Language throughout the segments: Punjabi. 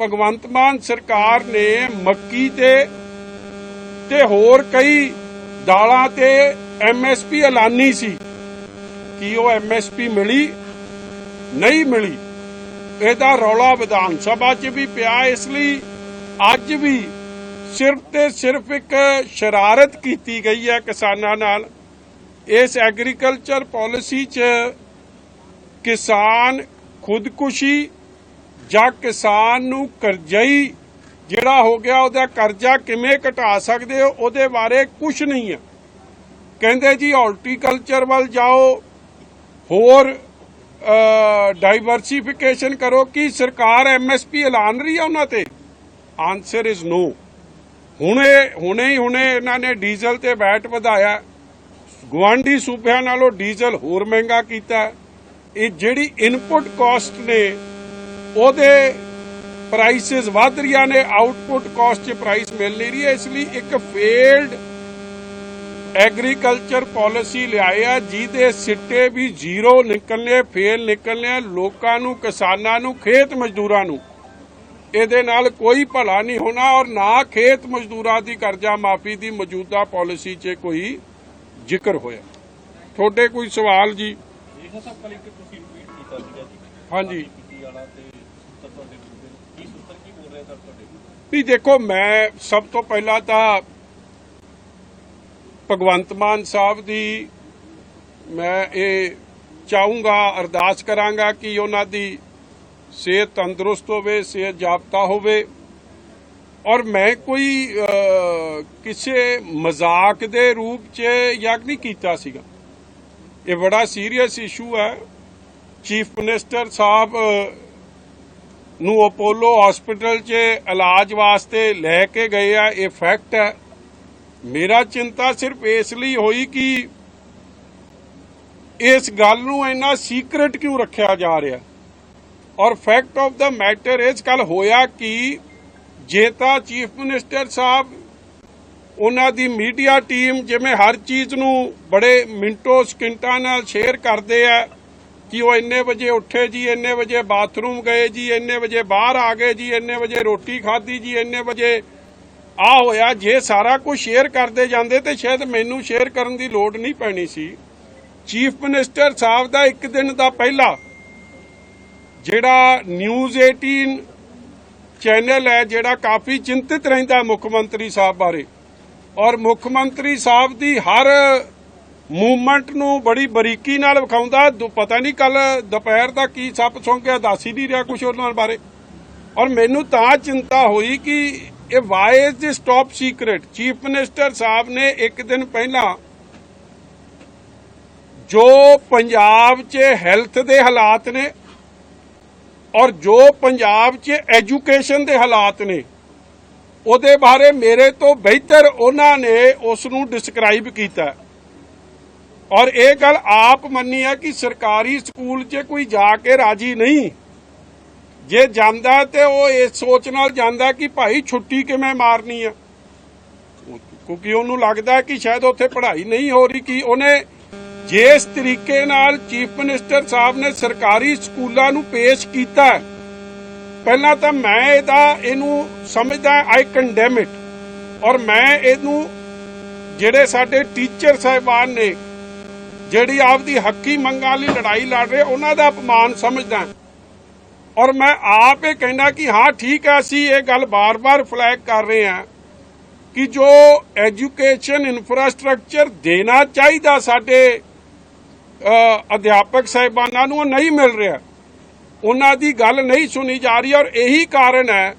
ਭਗਵੰਤ ਮਾਨ ਸਰਕਾਰ ਨੇ ਮੱਕੀ ਤੇ ਤੇ ਹੋਰ ਕਈ ਦਾਲਾਂ ਤੇ ਐਮਐਸਪੀ ਐਲਾਨੀ ਸੀ ਕੀ ਉਹ ਐਮਐਸਪੀ ਮਿਲੀ, ਨਹੀਂ ਮਿਲੀ। ਇਹਦਾ ਰੌਲਾ ਵਿਧਾਨ ਸਭਾ 'ਚ ਵੀ ਪਿਆ, ਇਸ ਲਈ ਅੱਜ ਵੀ ਸਿਰਫ ਤੇ ਸਿਰਫ ਇੱਕ ਸ਼ਰਾਰਤ ਕੀਤੀ ਗਈ ਹੈ ਕਿਸਾਨਾਂ ਨਾਲ। ਇਸ ਐਗਰੀਕਲਚਰ ਪਾਲਿਸੀ 'ਚ ਕਿਸਾਨ ਖੁਦਕੁਸ਼ੀ ਜਾਂ ਕਿਸਾਨ ਨੂੰ ਕਰਜ਼ਈ ਜਿਹੜਾ ਹੋ ਗਿਆ, ਉਹਦਾ ਕਰਜ਼ਾ ਕਿਵੇਂ ਘਟਾ ਸਕਦੇ ਹੋ, ਉਹਦੇ ਬਾਰੇ ਕੁਝ ਨਹੀਂ ਹੈ। ਕਹਿੰਦੇ ਜੀ ਹਾਰਟੀਕਲਚਰ ਵੱਲ ਜਾਓ, ਹੋਰ ਡਾਈਵਰਸਿਫਿਕੇਸ਼ਨ ਕਰੋ, ਕਿ ਸਰਕਾਰ ਐਮਐਸਪੀ ਐਲਾਨ ਰਹੀ ਹੈ ਉਹਨਾਂ ਤੇ? ਆਨਸਰ ਇਜ਼ ਨੋ ਹੁਣੇ ਹੁਣੇ ਹੀ ਹੁਣੇ ਇਹਨਾਂ ਨੇ ਡੀਜ਼ਲ ਤੇ ਵੈਟ ਵਧਾਇਆ। ਗਵਾਂਢੀ ਸੂਬਿਆਂ ਨਾਲੋਂ ਡੀਜ਼ਲ ਹੋਰ ਮਹਿੰਗਾ ਕੀਤਾ। ਇਹ ਜਿਹੜੀ ਇਨਪੁਟ ਕਾਸਟ ਨੇ ਉਹਦੇ ਪ੍ਰਾਈਸਸ ਵਧ ਰਹੀਆਂ ਨੇ ਆਊਟਪੁੱਟ ਕਾਸਟ 'ਚ ਪ੍ਰਾਈਸ ਮਿਲ ਨਹੀਂ ਰਹੀ ਹੈ ਇਸ ਲਈ ਇੱਕ ਫੇਲਡ ਐਗਰੀਕਲਚਰ ਪਾਲਿਸੀ ਲਿਆਇਆ ਜਿਹਦੇ ਸਿੱਟੇ ਵੀ ਜ਼ੀਰੋ ਨਿਕਲਨੇ ਫੇਲ ਨਿਕਲਨੇ ਲੋਕਾਂ ਨੂੰ ਕਿਸਾਨਾਂ ਨੂੰ ਖੇਤ ਮਜ਼ਦੂਰਾਂ ਨੂੰ। ਇਹਦੇ ਨਾਲ ਕੋਈ ਭਲਾ ਨਹੀਂ ਹੋਣਾ ਔਰ ਨਾ ਖੇਤ ਮਜ਼ਦੂਰਾਂ ਦੀ ਕਰਜ਼ਾ ਮਾਫੀ ਦੀ ਮੌਜੂਦਾ ਪਾਲਿਸੀ 'ਚ ਕੋਈ ਜ਼ਿਕਰ ਹੋਇਆ। ਤੁਹਾਡੇ ਕੋਈ ਸਵਾਲ ਤੁਸੀਂ ਕੀਤਾ ਸੀਗਾ ਜੀ। ਹਾਂਜੀ। ਪੀਟੀ ਤੁਹਾਡੇ ਦੂਜੇ ਕੀ ਸੂਤਰ, ਕੀ ਬੋਲ ਰਿਹਾ ਸਰ ਤੁਹਾਡੇ ਵੀ ਦੇਖੋ, ਮੈਂ ਸਭ ਤੋਂ ਪਹਿਲਾਂ ਤਾਂ ਭਗਵੰਤ ਮਾਨ ਸਾਹਿਬ ਦੀ ਮੈਂ ਇਹ ਚਾਹੂੰਗਾ, ਅਰਦਾਸ ਕਰਾਂਗਾ ਕਿ ਉਹਨਾਂ ਦੀ ਸਿਹਤ ਤੰਦਰੁਸਤ ਹੋਵੇ, ਸਿਹਤ ਜਾਪਤਾ ਹੋਵੇ। ਔਰ ਮੈਂ ਕੋਈ ਕਿਸੇ ਮਜ਼ਾਕ ਦੇ ਰੂਪ 'ਚ ਯਗ ਨਹੀਂ ਕੀਤਾ ਸੀਗਾ। ਇਹ ਬੜਾ ਸੀਰੀਅਸ ਇਸ਼ੂ ਹੈ। ਚੀਫ ਮਿਨਿਸਟਰ ਸਾਹਿਬ ਨੂੰ ਅਪੋਲੋ ਹਸਪੀਟਲ 'ਚ ਇਲਾਜ ਵਾਸਤੇ ਲੈ ਕੇ ਗਏ ਆ। ਇਹ ਫੈਕਟ ਹੈ। ਮੇਰਾ ਚਿੰਤਾ ਸਿਰਫ ਇਸ ਲਈ ਹੋਈ ਕਿ ਇਸ ਗੱਲ ਨੂੰ ਇੰਨਾ ਸੀਕ੍ਰੀਟ ਕਿਉਂ ਰੱਖਿਆ ਜਾ ਰਿਹਾ? ਔਰ ਫੈਕਟ ਆਫ ਦਾ ਮੈਟਰ ਇਸ ਕੱਲ ਹੋਇਆ ਕਿ ਜੇ ਤਾਂ ਚੀਫ ਮਿਨਿਸਟਰ ਸਾਹਿਬ, ਉਹਨਾਂ ਦੀ ਮੀਡੀਆ ਟੀਮ ਜਿਵੇਂ ਹਰ ਚੀਜ਼ ਨੂੰ ਬੜੇ ਮਿੰਟੋ ਸਕਿੰਟਾਂ ਨਾਲ ਸ਼ੇਅਰ ਕਰਦੇ ਆ। ਕਿ ਉਹ ਇੰਨੇ ਵਜੇ ਉੱਠੇ ਜੀ, ਇੰਨੇ ਵਜੇ ਬਾਥਰੂਮ ਗਏ ਜੀ, ਇੰਨੇ ਵਜੇ ਬਾਹਰ ਆ ਗਏ ਜੀ, ਇੰਨੇ ਵਜੇ ਰੋਟੀ ਖਾਧੀ ਜੀ, ਇੰਨੇ ਵਜੇ ਆ ਹੋਇਆ। ਜੇ ਸਾਰਾ ਕੁਝ ਸ਼ੇਅਰ ਕਰਦੇ ਜਾਂਦੇ ਤੇ ਸ਼ਾਇਦ ਮੈਨੂੰ ਸ਼ੇਅਰ ਕਰਨ ਦੀ ਲੋੜ ਨਹੀਂ ਪੈਣੀ ਸੀ। ਚੀਫ ਮਿਨਿਸਟਰ ਸਾਹਿਬ ਦਾ ਇੱਕ ਦਿਨ ਦਾ ਪਹਿਲਾ ਜਿਹੜਾ ਨਿਊਜ਼ 18 ਚੈਨਲ ਹੈ, ਜਿਹੜਾ ਕਾਫੀ ਚਿੰਤਿਤ ਰਹਿੰਦਾ ਮੁੱਖ ਮੰਤਰੀ ਸਾਹਿਬ ਬਾਰੇ। ਔਰ ਮੁੱਖ ਮੰਤਰੀ ਸਾਹਿਬ ਦੀ ਹਰ ਮੂਵਮੈਂਟ ਨੂੰ ਬੜੀ ਬਰੀਕੀ ਨਾਲ ਵਿਖਾਉਂਦਾ। ਦੁ- ਪਤਾ ਨਹੀਂ ਕੱਲ ਦੁਪਹਿਰ ਦਾ ਕੀ ਸੱਪ ਸੌਂ ਦੱਸ ਹੀ ਨਹੀਂ ਰਿਹਾ ਕੁਝ ਉਹਨਾਂ ਬਾਰੇ। ਔਰ ਮੈਨੂੰ ਤਾਂ ਚਿੰਤਾ ਹੋਈ ਕਿ ਇਹ why is this top chief minister ਸਾਹਿਬ ਨੇ ਇੱਕ ਦਿਨ ਪਹਿਲਾਂ ਜੋ ਪੰਜਾਬ 'ਚ ਹੈਲਥ ਦੇ ਹਾਲਾਤ ਨੇ ਔਰ ਜੋ ਪੰਜਾਬ 'ਚ ਐਜੂਕੇਸ਼ਨ ਦੇ ਹਾਲਾਤ ਨੇ, ਉਹਦੇ ਬਾਰੇ ਮੇਰੇ ਤੋਂ ਬਿਹਤਰ ਉਹਨਾਂ ਨੇ ਉਸ ਨੂੰ ਡਿਸਕ੍ਰਾਈਬ ਕੀਤਾ। ਔਰ ਇਹ ਗੱਲ ਆਪ ਮੰਨੀ ਹੈ ਕਿ ਸਰਕਾਰੀ ਸਕੂਲ 'ਚ ਕੋਈ ਜਾ ਕੇ ਰਾਜੀ ਨਹੀਂ। ਜੇ ਜਾਂਦਾ ਤੇ ਉਹ ਇਸ ਸੋਚ ਨਾਲ ਜਾਂਦਾ ਕਿ ਭਾਈ ਛੁੱਟੀ ਕਿਵੇਂ ਮਾਰਨੀ ਆ? ਕਿਉਂਕਿ ਉਹਨੂੰ ਲੱਗਦਾ ਕਿ ਸ਼ਾਇਦ ਉੱਥੇ ਪੜ੍ਹਾਈ ਨਹੀਂ ਹੋ ਰਹੀ, ਕਿ ਉਹਨੇ ਜਿਸ ਤਰੀਕੇ ਨਾਲ ਚੀਫ ਮਿਨਿਸਟਰ ਸਾਹਿਬ ਨੇ ਸਰਕਾਰੀ ਸਕੂਲਾਂ ਨੂੰ ਪੇਸ਼ ਕੀਤਾ ਪਹਿਲਾਂ ਤਾਂ ਮੈਂ ਇਹਦਾ, ਇਹਨੂੰ ਸਮਝਦਾ ਆਈ ਕੰਡੈਮ ਇਟ ਔਰ ਮੈਂ ਇਹਨੂੰ, ਜਿਹੜੇ ਸਾਡੇ ਟੀਚਰ ਸਾਹਿਬਾਨ ਨੇ ਜਿਹੜੀ ਆਪਦੀ ਹੱਕੀ ਮੰਗਾਂ ਲਈ ਲੜਾਈ ਲੜ ਰਹੇ, ਉਹਨਾਂ ਦਾ ਅਪਮਾਨ ਸਮਝਦਾ ਔਰ ਮੈਂ ਆਪ ਇਹ ਕਹਿੰਦਾ ਕਿ ਹਾਂ, ਠੀਕ ਹੈ, ਅਸੀਂ ਇਹ ਗੱਲ ਬਾਰ-ਬਾਰ ਫਲੈਗ ਕਰ ਰਹੇ ਹਾਂ ਕਿ ਜੋ ਐਜੂਕੇਸ਼ਨ ਇਨਫਰਾਸਟ੍ਰਕਚਰ ਦੇਣਾ ਚਾਹੀਦਾ ਸਾਡੇ ਅਧਿਆਪਕ ਸਾਹਿਬਾਨਾਂ ਨੂੰ, ਉਹ ਨਹੀਂ ਮਿਲ ਰਿਹਾ। ਉਹਨਾਂ ਦੀ ਗੱਲ ਨਹੀਂ ਸੁਣੀ ਜਾ ਰਹੀ ਔਰ ਇਹੀ ਕਾਰਨ ਹੈ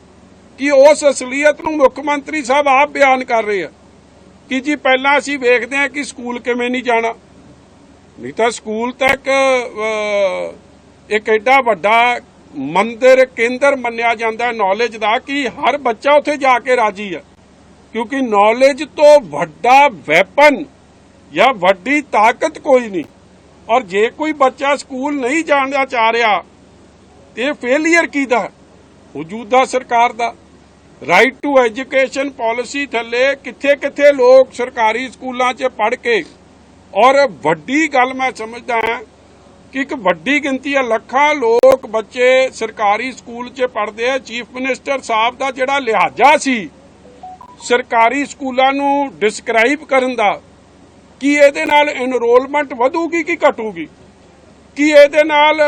ਕਿ ਉਸ ਅਸਲੀਅਤ ਨੂੰ ਮੁੱਖ ਮੰਤਰੀ ਸਾਹਿਬ ਆਪ ਬਿਆਨ ਕਰ ਰਹੇ ਆ। ਕਿ ਜੀ ਪਹਿਲਾਂ ਅਸੀਂ ਵੇਖਦੇ ਹਾਂ ਕਿ ਸਕੂਲ ਕਿਵੇਂ ਨਹੀਂ ਜਾਣਾ। ਨਹੀਂ ਤਾਂ ਸਕੂਲ ਤੱਕ ਅ, ਇੱਕ ਐਡਾ ਵੱਡਾ ਮੰਦਿਰ ਕੇਂਦਰ ਮੰਨਿਆ ਜਾਂਦਾ ਨੌਲੇਜ ਦਾ ਕਿ ਹਰ ਬੱਚਾ ਉੱਥੇ ਜਾ ਕੇ ਰਾਜੀ ਹੈ। ਕਿਉਂਕਿ ਨੌਲੇਜ ਤੋਂ ਵੱਡਾ ਵੈਪਨ ਜਾਂ ਵੱਡੀ ਤਾਕਤ ਕੋਈ ਨਹੀਂ। ਔਰ ਜੇ ਕੋਈ ਬੱਚਾ ਸਕੂਲ ਨਹੀਂ ਜਾਣਾ ਚਾਹ ਰਿਹਾ ਤੇ ਫੇਲਿਅਰ ਕਿਹਦਾ ਹੈ? ਮੌਜੂਦਾ ਸਰਕਾਰ ਦਾ। ਰਾਈਟ ਟੂ ਐਜੂਕੇਸ਼ਨ ਪਾਲਿਸੀ ਥੱਲੇ ਕਿੱਥੇ ਕਿੱਥੇ ਲੋਕ ਸਰਕਾਰੀ ਸਕੂਲਾਂ 'ਚ ਪੜ੍ਹ ਕੇ ਔਰ ਵੱਡੀ ਗੱਲ ਮੈਂ ਸਮਝਦਾ ਹਾਂ ਕਿ ਇੱਕ ਵੱਡੀ ਗਿਣਤੀ ਹੈ, ਲੱਖਾਂ ਲੋਕ ਬੱਚੇ ਸਰਕਾਰੀ ਸਕੂਲ 'ਚ ਪੜ੍ਹਦੇ ਆ। ਚੀਫ ਮਿਨਿਸਟਰ ਸਾਹਿਬ ਦਾ ਜਿਹੜਾ ਲਿਹਾਜ਼ਾ ਸੀ ਸਰਕਾਰੀ ਸਕੂਲਾਂ ਨੂੰ ਡਿਸਕ੍ਰਾਈਬ ਕਰਨ ਦਾ, ਕੀ ਇਹਦੇ ਨਾਲ ਐਨਰੋਲਮੈਂਟ ਵਧੂਗੀ ਕਿ ਘਟੂਗੀ? ਕੀ ਇਹਦੇ ਨਾਲ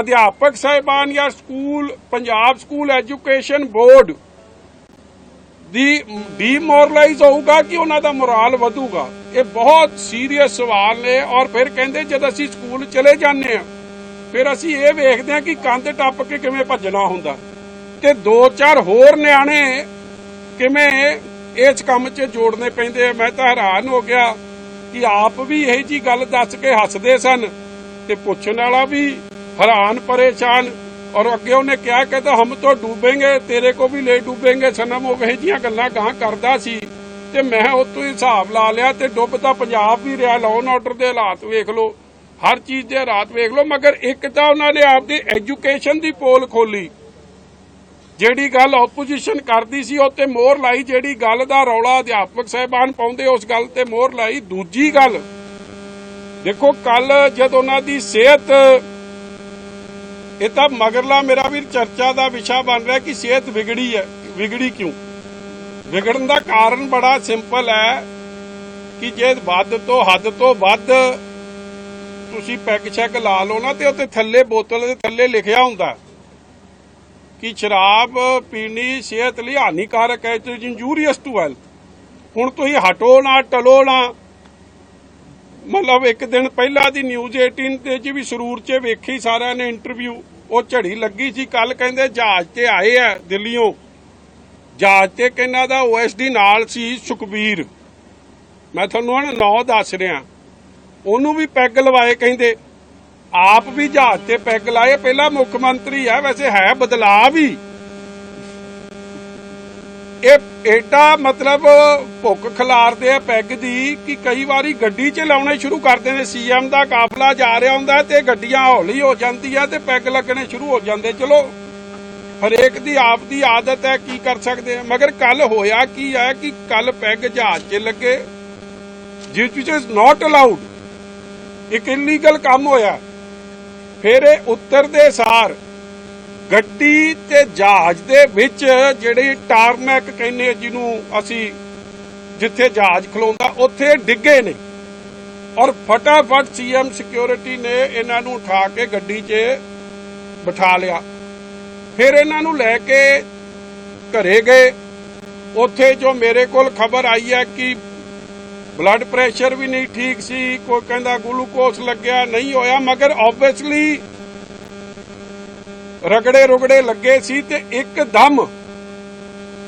ਅਧਿਆਪਕ ਸਾਹਿਬਾਨ ਜਾਂ school, Punjab school education board ਦੀ ਡੀਮੋਰਲਾਈਜ਼ ਹੋਊਗਾ ਕਿ ਉਹਨਾਂ ਦਾ ਮੋਰਲ ਵਧੂਗਾ? ਇਹ ਬਹੁਤ ਸੀਰੀਅਸ ਸਵਾਲ ਨੇ ਔਰ ਫਿਰ ਕਹਿੰਦੇ ਜਦ ਅਸੀਂ ਸਕੂਲ ਚਲੇ ਜਾਂਦੇ ਆ ਫਿਰ ਅਸੀਂ ਇਹ ਵੇਖਦੇ ਆ ਕਿ ਕੰਧ ਟੱਪ ਕੇ ਕਿਵੇਂ ਭੱਜਣਾ ਹੁੰਦਾ। ਤੇ ਦੋ ਚਾਰ ਹੋਰ ਨਿਆਣੇ ਕਿਵੇਂ ਇਸ ਕੰਮ 'ਚ ਜੋੜਨੇ ਪੈਂਦੇ ਆ। ਮੈਂ ਤਾਂ ਹੈਰਾਨ ਹੋ ਗਿਆ ਕਿ ਆਪ ਵੀ ਇਹ ਜੀ ਗੱਲ ਦੱਸ ਕੇ ਹੱਸਦੇ ਸਨ ਤੇ ਪੁੱਛਣ ਵਾਲਾ ਵੀ ਹੈਰਾਨ ਪਰੇਸ਼ਾਨ ਔਰ ਅੱਗੇ ਉਹਨੇ ਕਿਹਾ ਕਹਿੰਦਾ ਤਾਂ ਹਮ ਤੋਂ ਡੂਬेंगे ਤੇਰੇ ਕੋ ਵੀ ਲੈ ਡੂਬेंगे ਸਨਮ ਉਹ ਇਹ ਜੀਆਂ ਗੱਲਾਂ ਗਾਂ ਕਰਦਾ ਸੀ। ਤੇ ਮੈਂ ਉਹ ਤੋਂ ਹਿਸਾਬ ਲਾ ਲਿਆ ਤੇ ਡੁੱਬਦਾ ਪੰਜਾਬ ਵੀ ਰਿਹਾ ਲਾਅ ਆਰਡਰ ਦੇ ਹਾਲਾਤ ਵੇਖ ਲਓ। ਹਰ ਚੀਜ਼ ਦੇ ਹਾਲਾਤ ਵੇਖ ਲਓ, ਮਗਰ ਇੱਕ ਤਾਂ ਉਹਨਾਂ ਨੇ ਆਪਦੀ ਐਜੂਕੇਸ਼ਨ ਦੀ ਪੋਲ ਖੋਲੀ ਜਿਹੜੀ ਗੱਲ ਆਪੋਜੀਸ਼ਨ ਕਰਦੀ ਸੀ, ਉਹ ਤੇ ਮੋਹਰ ਲਾਈ ਜਿਹੜੀ ਗੱਲ ਦਾ ਰੌਲਾ ਅਧਿਆਪਕ ਸਾਹਿਬਾਨ ਪਾਉਂਦੇ, ਉਸ ਗੱਲ ਤੇ ਮੋਹਰ ਲਾਈ। ਦੂਜੀ ਗੱਲ, ਦੇਖੋ ਕੱਲ ਜਦ ਉਹਨਾਂ ਦੀ ਸਿਹਤ ਇਹ ਤਾਂ ਮਗਰਲਾ ਮੇਰਾ ਵੀ ਚਰਚਾ ਦਾ ਵਿਸ਼ਾ ਬਣ ਰਿਹਾ ਕਿ ਸਿਹਤ ਵਿਗੜੀ ਹੈ। ਵਿਗੜੀ ਕਿਉਂ? ਵਿਗੜਨ ਦਾ ਕਾਰਨ ਬੜਾ ਸਿੰਪਲ ਹੈ ਕਿ ਜੇ ਵੱਧ ਤੋਂ ਹੱਦ ਤੋਂ ਵੱਧ ਤੁਸੀਂ ਪੈਕ ਚੈੱਕ ਲਾ ਲਓ ਨਾ ਤੇ ਉੱਤੇ ਥੱਲੇ ਬੋਤਲ ਦੇ ਥੱਲੇ ਲਿਖਿਆ ਹੁੰਦਾ ਕਿ ਸ਼ਰਾਬ ਪੀਣੀ ਸਿਹਤ ਲਈ ਹਾਨੀਕਾਰਕ ਹੈ, it is injurious to health ਹੁਣ ਤੁਸੀਂ ਹਟੋ ਨਾ, ਟਲੋ ਨਾ। ਮਤਲਬ ਇੱਕ ਦਿਨ ਪਹਿਲਾਂ ਦੀ ਨਿਊਜ਼ 18 ਤੇ ਜੀ ਵੀ ਸਰੂਰ 'ਚ ਵੇਖੀ ਸਾਰਿਆਂ ਨੇ ਇੰਟਰਵਿਊ ਉਹ ਝੜੀ ਲੱਗੀ ਸੀ ਕੱਲ ਕਹਿੰਦੇ ਜਹਾਜ਼ ਤੇ ਆਏ ਆ ਦਿੱਲੀੋਂ ਜਹਾਜ਼ ਤੇ ਕਿੰਨਾ ਦਾ ਓਐਸਡੀ ਨਾਲ ਸੀ ਸੁਖਬੀਰ। ਮੈਂ ਤੁਹਾਨੂੰ ਹੁਣ ਨੌ ਦੱਸ ਰਿਹਾ। ਉਹਨੂੰ ਵੀ ਪੈਗ ਲਵਾਏ ਕਹਿੰਦੇ। ਆਪ ਵੀ ਜਹਾਜ਼ ਤੇ ਪੈਗ ਲਾਏ। ਪਹਿਲਾ ਮੁੱਖ ਮੰਤਰੀ ਆ, ਵੈਸੇ ਹੈ ਬਦਲਾਅ ਵੀ। ਇਹ ਮਤਲਬ ਭੁੱਖ ਖਿਲਾਰਦੇ ਆ ਪੈਗ ਦੀ ਕਿ ਕਈ ਵਾਰੀ ਗੱਡੀ 'ਚ ਲਾਉਣੇ ਸ਼ੁਰੂ ਕਰਦੇ ਨੇ ਸੀਐਮ ਦਾ ਕਾਫਲਾ ਜਾ ਰਿਹਾ ਹੁੰਦਾ ਤੇ ਗੱਡੀਆਂ ਹੌਲੀ ਹੋ ਜਾਂਦੀਆਂ ਤੇ ਪੈਗ ਲੱਗਣੇ ਸ਼ੁਰੂ ਹੋ ਜਾਂਦੇ। ਚਲੋ, ਹਰੇਕ ਦੀ ਆਪ ਦੀ ਆਦਤ ਹੈ ਕੀ ਕਰ ਸਕਦੇ ਆ। ਮਗਰ ਕੱਲ ਹੋਇਆ ਕੀ ਹੈ ਕਿ ਕੱਲ ਪੈਗ ਜਹਾਜ਼ 'ਚ ਲੱਗੇ, ਜਿਸ ਵਿੱਚ ਇਜ਼ ਨਾਟ ਅਲਾਉਡ ਇੱਕ ਇਲੀਗਲ ਕੰਮ ਹੋਇਆ। ਫਿਰ ਇਹ ਉੱਤਰਦੇ ਸਾਰ ਗੱਡੀ ਤੇ ਜਹਾਜ਼ ਦੇ ਵਿੱਚ ਜਿਹੜੀ ਟਾਰਮੈਕ ਕਹਿੰਦੇ ਜਿਹਨੂੰ ਅਸੀਂ ਜਿੱਥੇ ਜਹਾਜ਼ ਖਲੋਂਦਾ, ਉੱਥੇ ਡਿੱਗੇ ਨੇ। ਔਰ ਫਟਾਫਟ ਸੀਐਮ ਸਿਕਿਉਰਿਟੀ ਨੇ ਇਹਨਾਂ ਨੂੰ ਉਠਾ ਕੇ ਗੱਡੀ 'ਚ ਬਿਠਾ ਲਿਆ। ਫਿਰ ਇਹਨਾਂ ਨੂੰ ਲੈ ਕੇ ਘਰੇ ਗਏ। ਉੱਥੇ ਜੋ ਮੇਰੇ ਕੋਲ ਖਬਰ ਆਈ ਹੈ ਕਿ ਬਲੱਡ ਪ੍ਰੈਸ਼ਰ ਵੀ ਨਹੀਂ ਠੀਕ ਸੀ, ਕੋਈ ਕਹਿੰਦਾ ਗਲੂਕੋਸ ਲੱਗਿਆ, ਨਹੀਂ ਹੋਇਆ, ਮਗਰ ਆਬਵੀਅਸਲੀ ਰਗੜੇ ਰੁਗੜੇ ਲੱਗੇ ਸੀ ਤੇ ਇੱਕਦਮ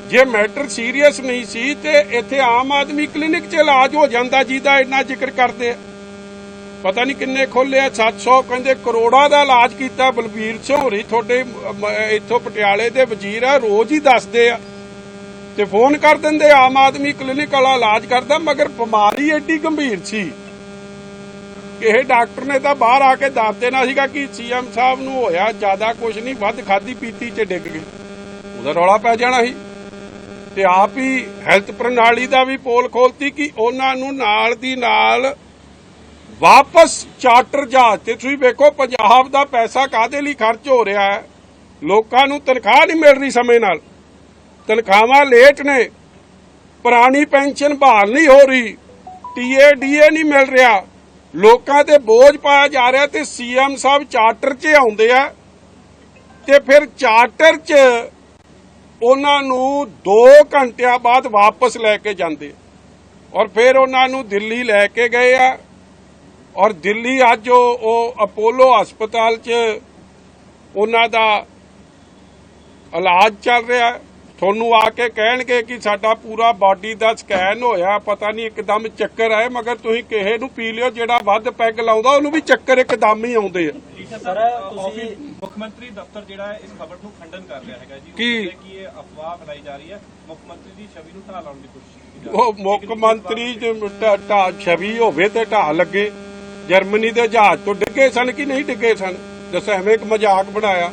ਜੇ ਮੈਟਰ ਸੀਰੀਅਸ ਨਹੀਂ ਸੀ ਤੇ ਇੱਥੇ ਆਮ ਆਦਮੀ ਕਲੀਨਿਕ 'ਚ ਇਲਾਜ ਹੋ ਜਾਂਦਾ ਜਿਹਦਾ ਇੰਨਾ ਜ਼ਿਕਰ ਕਰਦੇ ਆ। ਪਤਾ ਨਹੀਂ ਕਿੰਨੇ ਖੋਲਿਆ 700 ਕਹਿੰਦੇ ਕਰੋੜਾਂ ਦਾ ਇਲਾਜ ਕੀਤਾ ਬਲਬੀਰ ਸਿੰਘ ਹੋਰੀ ਤੁਹਾਡੇ ਅਮ, ਇੱਥੋਂ ਪਟਿਆਲੇ ਦੇ ਵਜ਼ੀਰ ਆ ਰੋਜ਼ ਹੀ ਦੱਸਦੇ ਆ। ਤੇ ਫੋਨ ਕਰ ਦਿੰਦੇ ਆਮ ਆਦਮੀ ਕਲੀਨਿਕ ਵਾਲਾ ਇਲਾਜ ਕਰਦਾ ਮਗਰ ਬਿਮਾਰੀ ਐਡੀ ਗੰਭੀਰ ਸੀ। ਕਿ ਇਹ ਡਾਕਟਰ ਨੇ ਤਾਂ ਬਾਹਰ ਆ ਕੇ ਦੱਸ ਦੇਣਾ ਸੀਗਾ ਕਿ ਸੀਐਮ ਸਾਹਿਬ ਨੂੰ ਹੋਇਆ ਜ਼ਿਆਦਾ ਕੁਝ ਨਹੀਂ, ਵੱਧ ਖਾਦੀ ਪੀਤੀ 'ਚ ਡਿੱਗ ਗਏ। ਉਹਦਾ ਰੌਲਾ ਪੈ ਜਾਣਾ ਸੀ। ਤੇ ਆਪ ਹੀ ਹੈਲਥ ਪ੍ਰਣਾਲੀ ਦਾ ਵੀ ਪੋਲ ਖੋਲਤੀ ਕਿ ਉਹਨਾਂ ਨੂੰ ਨਾਲ ਦੀ ਨਾਲ ਵਾਪਸ ਚਾਰਟਰ ਜਹਾਜ਼ ਤੇ, ਤੁਸੀਂ ਵੇਖੋ ਪੰਜਾਬ ਦਾ ਪੈਸਾ ਕਾਦੇ ਲਈ ਖਰਚ ਹੋ ਰਿਹਾ ਹੈ? ਲੋਕਾਂ ਨੂੰ ਤਨਖਾਹ ਨਹੀਂ ਮਿਲ ਰਹੀ ਸਮੇਂ ਨਾਲ। ਤਨਖਾਹਾਂ ਲੇਟ ਨੇ। ਪੁਰਾਣੀ ਪੈਨਸ਼ਨ ਬਹਾਲ ਨਹੀਂ ਹੋ ਰਹੀ। ਟੀਏ ਡੀਏ ਨਹੀਂ ਮਿਲ ਰਿਹਾ। ਲੋਕਾਂ ਤੇ ਬੋਝ ਪਾਇਆ ਜਾ ਰਿਹਾ ਤੇ ਸੀਐਮ ਸਾਹਿਬ ਚਾਰਟਰ 'ਚ ਆਉਂਦੇ ਆ ਤੇ ਫਿਰ ਚਾਰਟਰ 'ਚ ਉਹਨਾਂ ਨੂੰ 2 ਘੰਟਿਆਂ ਬਾਅਦ ਵਾਪਸ ਲੈ ਕੇ ਜਾਂਦੇ ਔਰ ਫਿਰ ਉਹਨਾਂ ਨੂੰ ਦਿੱਲੀ ਲੈ ਕੇ ਗਏ ਆ ਔਰ ਦਿੱਲੀ ਅੱਜ ਉਹ ਅਪੋਲੋ ਹਸਪਤਾਲ 'ਚ ਉਹਨਾਂ ਦਾ ਇਲਾਜ ਚੱਲ ਰਿਹਾ ਹੈ। ਤੁਹਾਨੂੰ ਆ ਕੇ ਕਹਿਣਗੇ ਕਿ ਸਾਡਾ ਪੂਰਾ ਬਾਡੀ ਦਾ ਸਕੈਨ ਹੋਇਆ ਪਤਾ ਨਹੀਂ ਇੱਕਦਮ ਚੱਕਰ ਆਏ ਮਗਰ ਤੁਸੀਂ ਕਿਸੇ ਨੂੰ ਪੀ ਲਿਓ ਜਿਹੜਾ ਵੱਧ ਪੈਗ ਲਾਉਂਦਾ ਉਹਨੂੰ ਵੀ ਚੱਕਰ ਇੱਕਦਮ ਹੀ ਆਉਂਦੇ ਆ। ਸਰ, ਤੁਸੀਂ- ਮੁੱਖ ਮੰਤਰੀ ਦਫ਼ਤਰ ਜਿਹੜਾ ਹੈ ਇਸ ਖਬਰ ਨੂੰ ਖੰਡਨ ਕਰ ਰਿਹਾ ਹੈਗਾ ਜੀ। ਉਹ ਕੀ? ਕਹਿੰਦੇ ਕਿ ਇਹ ਅਫਵਾਹ ਫੈਲਾਈ ਜਾ ਰਹੀ ਹੈ। ਮੁੱਖ ਮੰਤਰੀ ਦੀ ਛਵੀ ਨੂੰ ਢਾਹ ਲਾਉਣ ਦੀ ਕੋਸ਼ਿਸ਼ ਕੀਤੀ ਜਾ ਰਹੀ ਹੈ। ਉਹ ਮੁੱਖ ਮੰਤਰੀ ਜੇ ਢਾ- ਢਾਹ ਛਵੀ ਹੋਵੇ ਤੇ ਢਾਹ ਲੱਗੇ। ਜਰਮਨੀ ਦੇ ਜਹਾਜ਼ ਤੋਂ ਡਿੱਗੇ ਸਨ ਕਿ ਨਹੀਂ ਡਿੱਗੇ ਸਨ? ਦੱਸ ਐਵੇਂ ਇੱਕ ਮਜ਼ਾਕ ਬਣਾਇਆ।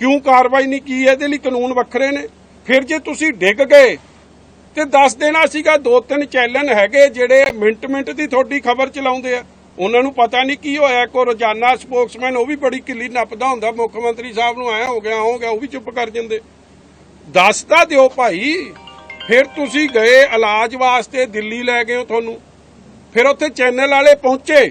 ਕਿਉਂ ਕਾਰਵਾਈ ਨਹੀਂ ਕੀ ਇਹਦੇ ਲਈ ਕਾਨੂੰਨ ਵੱਖਰੇ ਨੇ। ਫਿਰ ਜੇ ਤੁਸੀਂ ਡਿੱਗ ਗਏ, ਤੇ ਦੱਸ ਦੇਣਾ ਸੀਗਾ ਦੋ ਤਿੰਨ ਚੈਨਲ ਹੈਗੇ ਜਿਹੜੇ ਮਿੰਟ ਮਿੰਟ ਦੀ ਤੁਹਾਡੀ ਖਬਰ ਚਲਾਉਂਦੇ ਆ। ਉਹਨਾਂ ਨੂੰ ਪਤਾ ਨਹੀਂ ਕੀ ਹੋਇਆ। ਕੋ ਰੋਜ਼ਾਨਾ ਸਪੋਕਸਮੈਨ, ਉਹ ਵੀ ਬੜੀ ਕਿੱਲੀ ਨੱਪਦਾ ਹੁੰਦਾ। ਮੁੱਖ ਮੰਤਰੀ ਸਾਹਿਬ ਨੂੰ ਆਇਆ ਹੋ ਗਿਆ ਹੋ ਗਿਆ, ਉਹ ਵੀ ਚੁੱਪ ਕਰ ਜਾਂਦੇ। ਦੱਸਦਾ ਦਿਓ ਭਾਈ, ਫਿਰ ਤੁਸੀਂ ਗਏ ਇਲਾਜ ਵਾਸਤੇ ਦਿੱਲੀ ਲੈ ਗਏ ਹੋ ਤੁਹਾਨੂੰ। ਫਿਰ ਉੱਥੇ ਚੈਨਲ ਵਾਲੇ ਪਹੁੰਚੇ।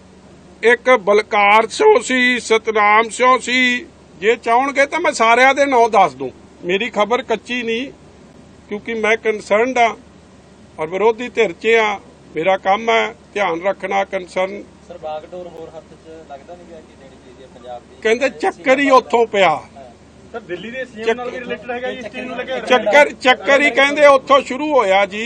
ਇੱਕ ਬਲਕਾਰ ਸਿੰਘ ਸੀ ਸਤਨਾਮ ਸਿੰਘ ਸੀ। ਜੇ ਚਾਹਣਗੇ ਤਾਂ ਮੈਂ ਸਾਰਿਆਂ ਦੇ ਨਾਂ ਦੱਸ ਦੂੰ। ਮੇਰੀ ਖਬਰ ਕੱਚੀ ਨਹੀਂ ਕਿਉਂਕਿ ਮੈਂ ਕੰਸਰਨਡ ਆ ਔਰ ਵਿਰੋਧੀ ਧਿਰ 'ਚ ਆ। ਮੇਰਾ ਕੰਮ ਹੈ ਧਿਆਨ ਰੱਖਣਾ ਕੰਸਰਨ ਸਰ ਬਾਗਡੋਰ ਹੋਰ ਹੱਥ 'ਚ ਲੱਗਦਾ ਨਹੀਂ ਪਿਆ ਕਿ ਦੇਣੀ ਚਾਹੀਦੀ ਹੈ ਪੰਜਾਬ ਦੀ? ਕਹਿੰਦੇ ਚੱਕਰ ਹੀ ਉੱਥੋਂ ਪਿਆ। ਸਰ ਦਿੱਲੀ ਦੇ ਸੀਐਮ ਨਾਲ ਵੀ ਰਿਲੇਟਡ ਹੈਗਾ ਜੀ ਇਸ ਚੀਜ਼ ਨੂੰ ਲੈ ਕੇ ਚੱਕਰ ਚੱਕਰ ਹੀ ਕਹਿੰਦੇ ਉੱਥੋਂ ਸ਼ੁਰੂ ਹੋਇਆ ਜੀ।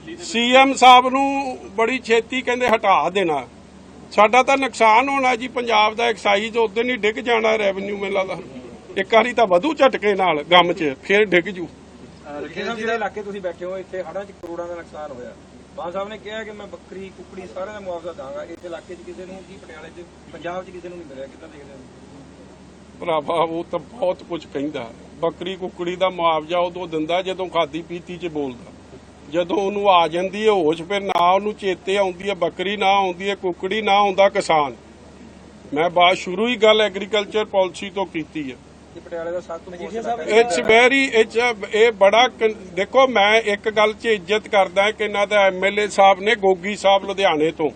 ਸੀਐਮ ਸਾਹਿਬ ਨੂੰ ਬੜੀ ਛੇਤੀ ਕਹਿੰਦੇ ਹਟਾ ਦੇਣਾ। ਸਾਡਾ ਤਾਂ ਨੁਕਸਾਨ ਹੋਣਾ ਜੀ ਪੰਜਾਬ ਦਾ ਐਕਸਾਈਜ਼ ਉਦੋਂ ਹੀ ਡਿੱਗ ਜਾਣਾ ਰੈਵਨਿਊ ਮੇਲਾ ਦਾ। ਇੱਕ ਵਾਰੀ ਤਾਂ ਵਧੂ ਝਟਕੇ ਨਾਲ ਗਮ 'ਚ ਫਿਰ ਡਿੱਗ ਜੂ। ਰਖੇ ਸਾਹਿਬ ਜਿਹੜੇ ਇਲਾਕੇ ਤੁਸੀਂ ਬੈਠੇ ਹੋ ਇੱਥੇ ਹੜ੍ਹਾਂ 'ਚ ਕਰੋੜਾਂ ਦਾ ਨੁਕਸਾਨ ਹੋਇਆ। ਬਾਨ ਸਾਹਿਬ ਨੇ ਕਿਹਾ ਕਿ ਮੈਂ ਬੱਕਰੀ ਕੁੱਕੜੀ ਸਾਰਿਆਂ ਦਾ ਮੁਆਵਜ਼ਾ ਦਾਂਗਾ। ਇਸ ਇਲਾਕੇ 'ਚ ਕਿਸੇ ਨੂੰ ਕੀ ਪਟਿਆਲੇ 'ਚ ਪੰਜਾਬ 'ਚ ਕਿਸੇ ਨੂੰ ਨਹੀਂ ਮਿਲਿਆ। ਕਿੱਦਾਂ ਦੇਖਦੇ ਹੋ? ਭਰਾਵਾ ਉਹ ਤਾਂ ਬਹੁਤ ਕੁਝ ਕਹਿੰਦਾ। ਬੱਕਰੀ ਕੁੱਕੜੀ ਦਾ ਮੁਆਵਜ਼ਾ ਉਦੋਂ ਦਿੰਦਾ ਜਦੋਂ ਖਾਦੀ ਪੀਤੀ 'ਚ ਬੋਲਦਾ। ਜਦੋਂ ਉਹਨੂੰ ਆ ਜਾਂਦੀ ਹੈ ਹੋਸ਼ ਫਿਰ ਨਾ ਉਹਨੂੰ ਚੇਤੇ ਆਉਂਦੀ ਹੈ ਬੱਕਰੀ ਨਾ ਆਉਂਦੀ ਹੈ ਕੁੱਕੜੀ ਨਾ ਆਉਂਦਾ ਕਿਸਾਨ। ਮੈਂ ਬਾਤ ਸ਼ੁਰੂ ਹੀ ਗੱਲ ਐਗਰੀਕਲਚਰ ਪਾਲਿਸੀ ਤੋਂ ਕੀਤੀ ਹੈ। ਇਟਸ ਵੈਰੀ ਇਟਸ ਇਹ ਬੜਾ ਦੇਖੋ ਮੈਂ ਇੱਕ ਗੱਲ 'ਚ ਇੱਜ਼ਤ ਕਰਦਾ ਕਿ ਇਹਨਾਂ ਦਾ ਐਮਐਲਏ ਸਾਹਿਬ ਨੇ ਗੋਗੀ ਸਾਹਿਬ ਲੁਧਿਆਣੇ ਤੋਂ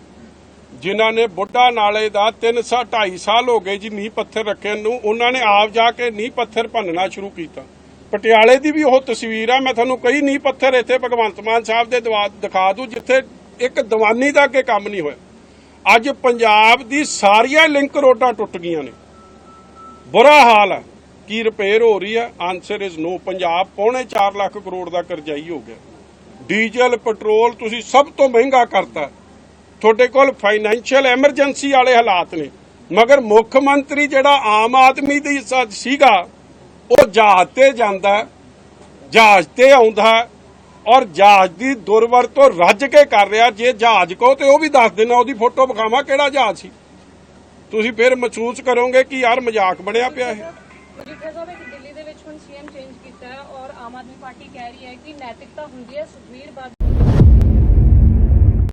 ਜਿਨ੍ਹਾਂ ਨੇ ਬੁੱਢਾ ਨਾਲੇ ਦਾ 3 2.5 ਸਾਲ ਹੋ ਗਏ ਜੀ ਨੀਂਹ ਪੱਥਰ ਰੱਖੇ ਨੂੰ ਉਹਨਾਂ ਨੇ ਆਪ ਜਾ ਕੇ ਨੀਂਹ ਪੱਥਰ ਭੰਨਣਾ ਸ਼ੁਰੂ ਕੀਤਾ। ਪਟਿਆਲੇ ਦੀ ਵੀ ਉਹ ਤਸਵੀਰ ਆ, ਮੈਂ ਤੁਹਾਨੂੰ ਕਈ ਨੀ ਪੱਥਰ ਇੱਥੇ ਭਗਵੰਤ ਮਾਨ ਸਾਹਿਬ ਦੇ ਦਵਾ- ਦਿਖਾ ਦੂੰ, ਜਿੱਥੇ ਇੱਕ ਦੀਵਾਨੀ ਦਾ ਅੱਗੇ ਕੰਮ ਨਹੀਂ ਹੋਇਆ। ਅੱਜ ਪੰਜਾਬ ਦੀ ਸਾਰੀਆਂ ਲਿੰਕ ਰੋਡਾਂ ਟੁੱਟ ਗਈਆਂ ਨੇ। ਬੁਰਾ ਹਾਲ ਹੈ ਕੀ ਰਿਪੇਅਰ ਹੋ ਰਹੀ ਹੈ ਆਨਸਰ ਇਜ਼ ਨੋ ਪੰਜਾਬ ਪੌਣੇ 4 ਲੱਖ ਕਰੋੜ ਦਾ ਕਰਜ਼ਾਈ ਹੋ ਗਿਆ। ਡੀਜ਼ਲ, ਪੈਟਰੋਲ, ਤੁਸੀਂ ਸਭ ਤੋਂ ਮਹਿੰਗਾ ਕਰਤਾ। ਤੁਹਾਡੇ ਕੋਲ ਫਾਈਨੈਂਸ਼ੀਅਲ ਐਮਰਜੈਂਸੀ ਵਾਲੇ ਹਾਲਾਤ ਨੇ। ਮਗਰ ਮੁੱਖ ਮੰਤਰੀ ਜਿਹੜਾ ਆਮ ਆਦਮੀ ਦੀ ਸੀਗਾ ਉਹ ਜਹਾਜ਼ ਤੇ ਜਾਂਦਾ ਜਹਾਜ਼ ਤੇ ਆਉਂਦਾ ਔਰ ਜਹਾਜ਼ ਦੀ ਦੁਰਵਰਤੋਂ ਰੱਜ ਕੇ ਕਰ ਰਿਹਾ, ਜੇ ਜਹਾਜ਼ ਕੋ ਤੇ ਉਹ ਵੀ ਦੱਸ ਦੇਣਾ ਉਹਦੀ ਫੋਟੋ ਵਿਖਾਵਾਂ ਕਿਹੜਾ ਜਹਾਜ਼ ਸੀ। ਤੁਸੀਂ ਫਿਰ ਮਹਿਸੂਸ ਕਰੋਗੇ ਕਿ ਯਾਰ ਮਜ਼ਾਕ ਬਣਿਆ ਪਿਆ ਇਹ। ਮਜੀਠਾ ਸਾਹਿਬ ਇੱਕ ਦਿੱਲੀ ਦੇ ਵਿੱਚ ਹੁਣ ਸੀਐਮ ਚੇਂਜ ਕੀਤਾ ਹੈ ਔਰ ਆਮ ਆਦਮੀ ਪਾਰਟੀ ਕਹਿ ਰਹੀ ਹੈ ਕਿ ਨੈਤਿਕਤਾ ਹੁੰਦੀ ਹੈ ਸੁਖਵੀਰ ਬਾਦਲ